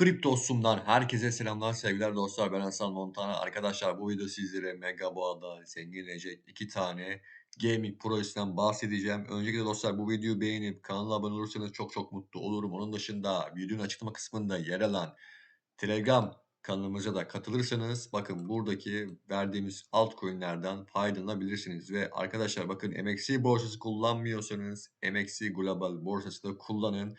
Kriptosum'dan herkese selamlar, sevgiler dostlar. Ben Hasan Montana. Arkadaşlar bu video sizlere Mega Boğa'da zenginleşecek iki tane gaming projesinden bahsedeceğim. Öncelikle dostlar bu videoyu beğenip kanala abone olursanız çok çok mutlu olurum. Onun dışında videonun açıklama kısmında yer alan Telegram kanalımıza da katılırsanız bakın buradaki verdiğimiz altcoin'lerden faydalanabilirsiniz. Ve arkadaşlar bakın MXC borsası kullanmıyorsanız MXC Global borsası da kullanın.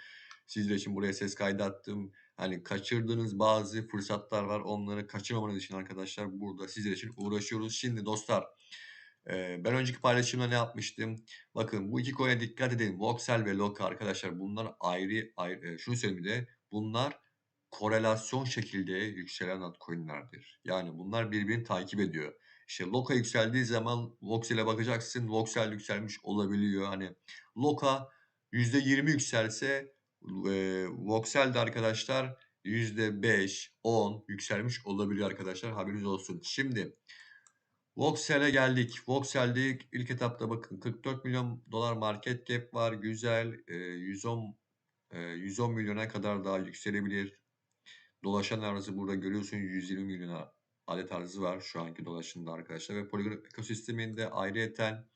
Sizler için buraya ses kaydı attım. Hani kaçırdığınız bazı fırsatlar var. Onları kaçırmamanız için arkadaşlar burada sizler için uğraşıyoruz. Şimdi dostlar ben önceki paylaşımda ne yapmıştım? Bakın bu iki coin'e dikkat edin. Voxel ve Loka arkadaşlar bunlar ayrı, ayrı şunu söyleyeyim de bunlar korelasyon şekilde yükselen altcoin'lerdir. Yani bunlar birbirini takip ediyor. İşte Loka yükseldiği zaman Voxel'e bakacaksın. Voxel yükselmiş olabiliyor. Hani Loka %20 yükselse e, Voxel de arkadaşlar %5, 10 yükselmiş olabiliyor arkadaşlar. Haberiniz olsun. Şimdi Voxel'e geldik. Voxel'de ilk etapta bakın 44 milyon dolar market cap var. Güzel. E, 110 e, 110 milyona kadar daha yükselebilir. Dolaşan arzı burada görüyorsunuz 120 milyon adet arzı var şu anki dolaşımda arkadaşlar. Ve Polygon ekosisteminde ayrıyeten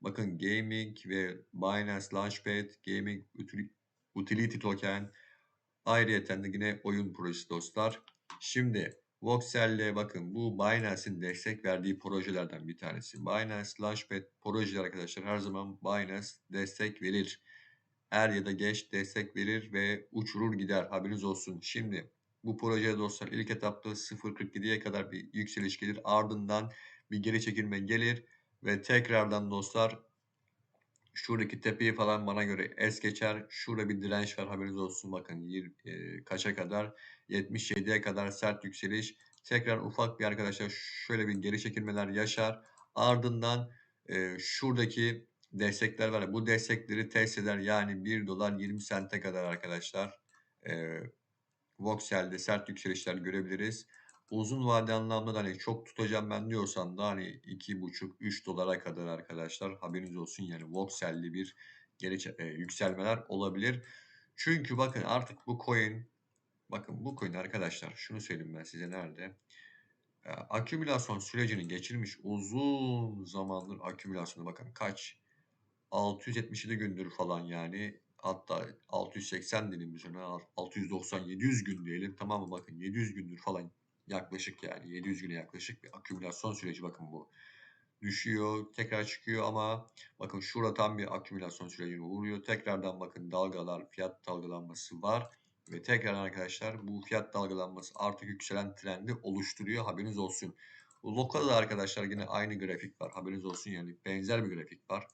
bakın gaming ve Binance Launchpad, gaming utility token, ayrıyeten de yine oyun projesi dostlar. Şimdi Voxel'le bakın bu Binance'in destek verdiği projelerden bir tanesi. Binance Launchpad projeler arkadaşlar her zaman Binance destek verir. Er ya da geç destek verir ve uçurur gider haberiniz olsun. Şimdi bu projeye dostlar ilk etapta 0.47'ye kadar bir yükseliş gelir. Ardından bir geri çekilme gelir ve tekrardan dostlar şuradaki tepeyi falan bana göre es geçer. Şurada bir direnç var haberiniz olsun bakın e, kaça kadar 77'ye kadar sert yükseliş. Tekrar ufak bir arkadaşlar şöyle bir geri çekilmeler yaşar. Ardından e, şuradaki destekler var. Bu destekleri test eder. Yani 1 dolar 20 sente kadar arkadaşlar. E, Voxel'de sert yükselişler görebiliriz. Uzun vade anlamda da hani çok tutacağım ben diyorsan da hani 2,5-3 dolara kadar arkadaşlar haberiniz olsun yani Voxel'li bir geri e, yükselmeler olabilir. Çünkü bakın artık bu coin bakın bu coin arkadaşlar şunu söyleyeyim ben size nerede? E, akümülasyon sürecini geçirmiş uzun zamandır akümülasyonu bakın kaç 677 gündür falan yani hatta 680 diyelim ona 690 700 gün diyelim tamam mı bakın 700 gündür falan yaklaşık yani 700 güne yaklaşık bir akümülasyon süreci bakın bu düşüyor tekrar çıkıyor ama bakın şurada tam bir akümülasyon sürecine uğruyor tekrardan bakın dalgalar fiyat dalgalanması var ve tekrar arkadaşlar bu fiyat dalgalanması artık yükselen trendi oluşturuyor haberiniz olsun. Lokada arkadaşlar yine aynı grafik var haberiniz olsun yani benzer bir grafik var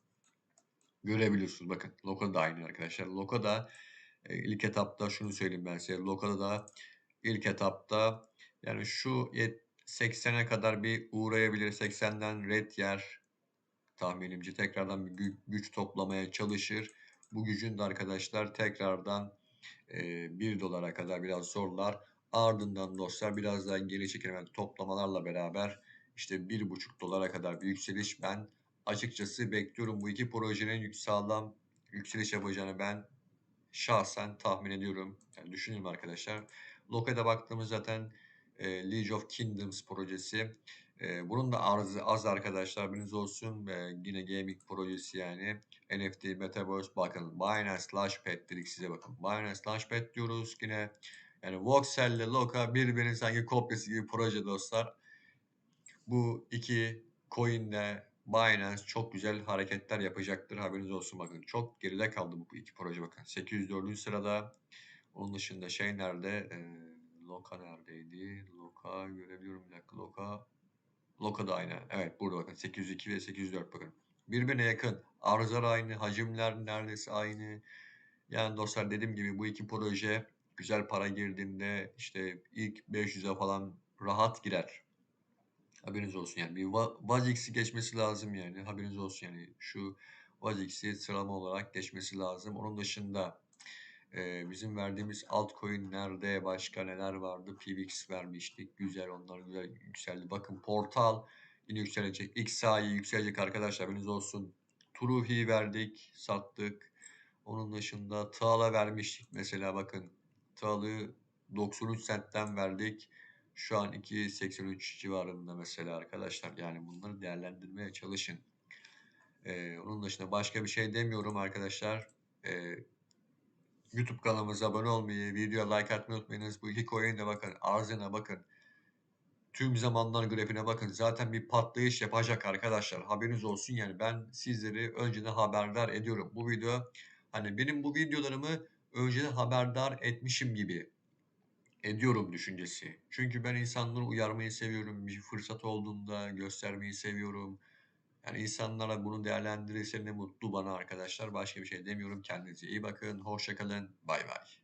görebiliyorsunuz. Bakın Loka da aynı arkadaşlar. Loka da e, ilk etapta şunu söyleyeyim ben size. Loka'da da ilk etapta yani şu 80'e kadar bir uğrayabilir. 80'den red yer tahminimce tekrardan bir gü güç toplamaya çalışır. Bu gücün de arkadaşlar tekrardan e, 1 dolara kadar biraz zorlar. Ardından dostlar biraz daha geri çekilme toplamalarla beraber işte 1,5 dolara kadar bir yükseliş ben açıkçası bekliyorum. Bu iki projenin sağlam yükseliş yapacağını ben şahsen tahmin ediyorum. Yani düşünüyorum arkadaşlar. Loka'da baktığımız zaten e, League of Kingdoms projesi. E, bunun da arzı az arkadaşlar biliniz olsun. E, yine gaming projesi yani. NFT, Metaverse bakın. Binance Launchpad dedik size bakın. Binance Launchpad diyoruz. Yine yani Voxel ile Loka birbirinin sanki kopyası gibi proje dostlar. Bu iki coin'le Binance çok güzel hareketler yapacaktır. Haberiniz olsun bakın. Çok geride kaldı bu iki proje bakın. 804. sırada. Onun dışında şey nerede? Ee, Loka neredeydi? Loka görebiliyorum bir dakika. Loka Loka da aynı. Evet burada bakın 802 ve 804 bakın. Birbirine yakın. Arzlar aynı. Hacimler neredeyse aynı. Yani dostlar dediğim gibi bu iki proje güzel para girdiğinde işte ilk 500'e falan rahat girer. Haberiniz olsun yani bir Va geçmesi lazım yani haberiniz olsun yani şu Vazix'i sıralama olarak geçmesi lazım. Onun dışında e, bizim verdiğimiz altcoin'lerde başka neler vardı? PVX vermiştik. Güzel onlar güzel yükseldi. Bakın portal yine yükselecek. XAI yükselecek arkadaşlar haberiniz olsun. Truhi verdik, sattık. Onun dışında Tağla vermiştik mesela bakın. Tağlı 93 centten verdik. Şu an 2.83 civarında mesela arkadaşlar. Yani bunları değerlendirmeye çalışın. Eee, onun dışında başka bir şey demiyorum arkadaşlar. Eee, YouTube kanalımıza abone olmayı, videoya like atmayı unutmayınız. Bu iki coin'e bakın, arzına bakın. Tüm zamanlar grafiğine bakın. Zaten bir patlayış yapacak arkadaşlar. Haberiniz olsun yani. Ben sizleri önceden haberdar ediyorum. Bu video hani benim bu videolarımı önceden haberdar etmişim gibi ediyorum düşüncesi. Çünkü ben insanları uyarmayı seviyorum. Bir fırsat olduğunda göstermeyi seviyorum. Yani insanlara bunu değerlendirirse ne mutlu bana arkadaşlar. Başka bir şey demiyorum. Kendinize iyi bakın. Hoşça kalın. Bay bay.